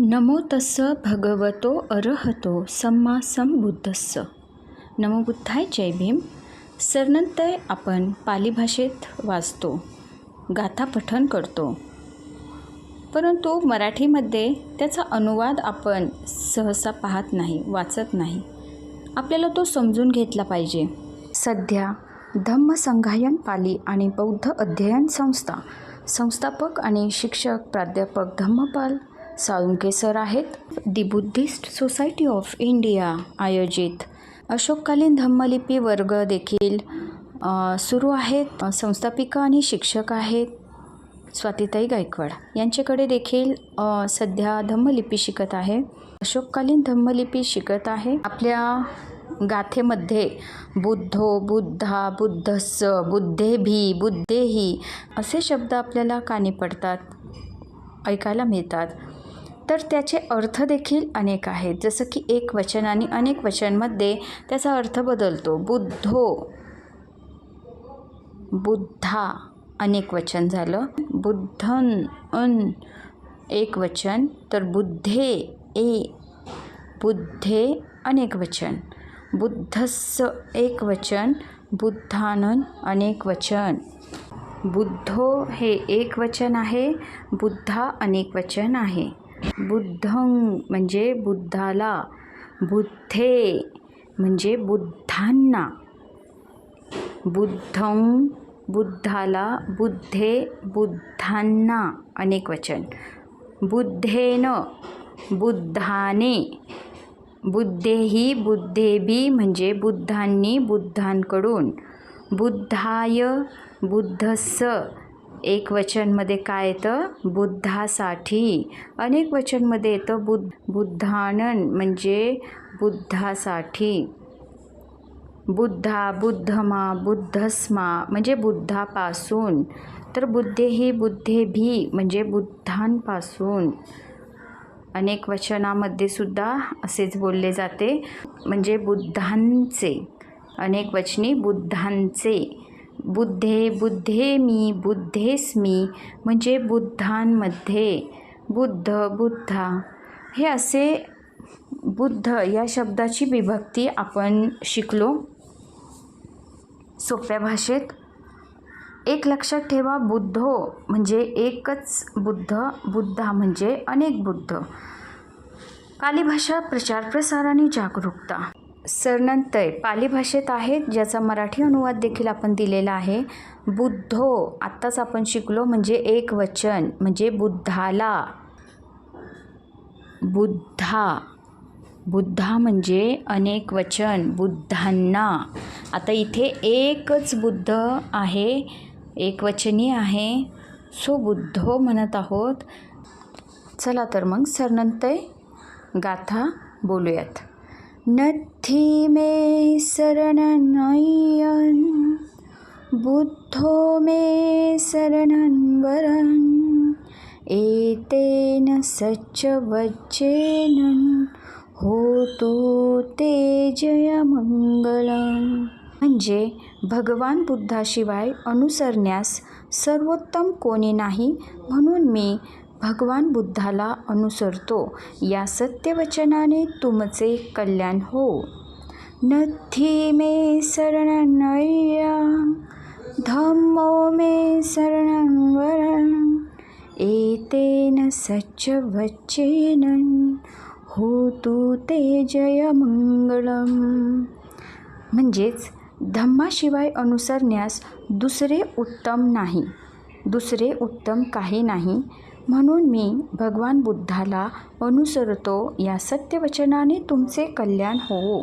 नमो तस्स भगवतो अरहतो सम्मा संबुद्धस्स नमो बुद्धाय जय भीम. सरनंतर आपण पाली भाषेत वाचतो गाथा पठन करतो. परंतु मराठीमध्ये त्याचा अनुवाद आपण सहसा पाहत नाही वाचत नाही. आपल्याला तो समजून घेतला पाहिजे. सध्या धम्म संघायन पाली आणि बौद्ध अध्ययन संस्था संस्थापक आणि शिक्षक प्राध्यापक धम्मपाल साळुंके सर आहेत. The Buddhist society of India आयोजित. अशोककालीन धम्मलिपी वर्ग देखील सुरू आहेत. संस्थापिका आणि शिक्षक आहेत. स्वातीताई गायकवाड यांच्याकडे देखील सध्या धम्मलिपी शिकत आहे. अशोककालीन धम्मलिपी शिकत आहे. आपल्या गाथेमध्ये बुद्धो बुद्धा बुद्धस्स बुद्धेभी बुद्धेही असे शब्द आपल्याला कानी पडतात ऐकायला मिळतात. तर त्याचे अर्थ देखील अनेक आहेत. जसं की एक वचन आणि अनेक वचनमध्ये त्याचा अर्थ बदलतो. बुद्धो बुद्धा अनेक वचन झालं. बुद्धन अन एक वचन. तर बुद्धे ए बुद्धे अनेक वचन. बुद्धस्स एक वचन. बुद्धानन अनेक वचन. बुद्धो हे एक वचन आहे. बुद्धा अनेक वचन आहे. बुद्धं म्हणजे बुद्धाला बुद्धे म्हणजे बुद्धांना. बुद्धं बुद्धाला बुद्धे बुद्धांना. अनेक वचन. बुद्धेन बुद्धाने. बुद्धेही बुद्धेबी म्हणजे बुद्धांनी बुद्धांकडून. बुद्धाय बुद्धस एक वचनमध्ये काय येतं? बुद्धासाठी. अनेक वचनमध्ये येतं बुद्ध बुद्धानन म्हणजे बुद्धासाठी. बुद्धा बुद्धमा बुद्धस्मा म्हणजे बुद्धापासून. तर बुद्धे बुद्धेही बुद्धेभी म्हणजे बुद्धांपासून. अनेक वचनामध्ये सुद्धा असेच बोलले जाते. म्हणजे बुद्धांचे. अनेक वचनी बुद्धांचे. बुद्धे बुद्धे मी बुद्धेस्मी म्हणजे बुद्धांमध्ये. बुद्ध बुद्धा. हे असे बुद्ध या शब्दाची विभक्ती आपण शिकलो सोप्या भाषेत. एक लक्षात ठेवा बुद्धो म्हणजे एकच बुद्ध बुद्धा म्हणजे अनेक बुद्ध. काली भाषा प्रचार प्रसार आणि जागरूकता. सरनंतय पाली भाषेत आहेत ज्याचा मराठी अनुवाद देखील आपण दिलेला आहे. बुद्धो आत्ताच आपण शिकलो म्हणजे एक वचन म्हणजे बुद्धाला. बुद्धा बुद्धा म्हणजे अनेक वचन बुद्धांना. आता इथे एकच बुद्ध आहे एकवचनी आहे. सो बुद्धो म्हणत आहोत. चला तर मग सरनंतय गाथा बोलूयात. नथी मे शरणनयन बुद्धो मे शरणन एतेन सच्च वच्चेन होतो ते म्हणजे भगवान बुद्धाशिवाय अनुसरण्यास सर्वोत्तम कोणी नाही म्हणून मी भगवान बुद्धाला अनुसरतो. या सत्यवचनाने तुमचे कल्याण हो. नथी मे शरणनय्या धम्मो मे शरणं एतेन सच्च वच्चेन होतु ते जयमंगलम म्हणजेच धम्माशिवाय अनुसरण्यास दुसरे उत्तम नाही. दुसरे उत्तम काही नाही. म्हणून मी भगवान बुद्धाला अनुसरतो या सत्यवचनाने तुमचे कल्याण होवो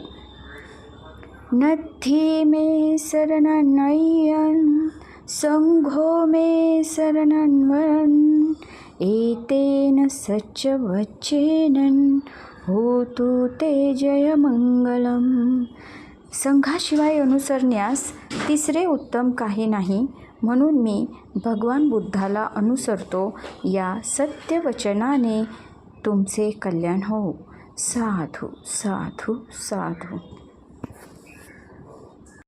नथी मे शरणनयन संघो मे शरणन्वन एतेन सच्च वच्चेन होतु ते जयमंगलम संघाशिवाय अनुसरण्यास तिसरे उत्तम काही नाही. म्हणून मी भगवान बुद्धाला अनुसरतो. या सत्यवचनाने तुमचे कल्याण हो साधू साधू साधू.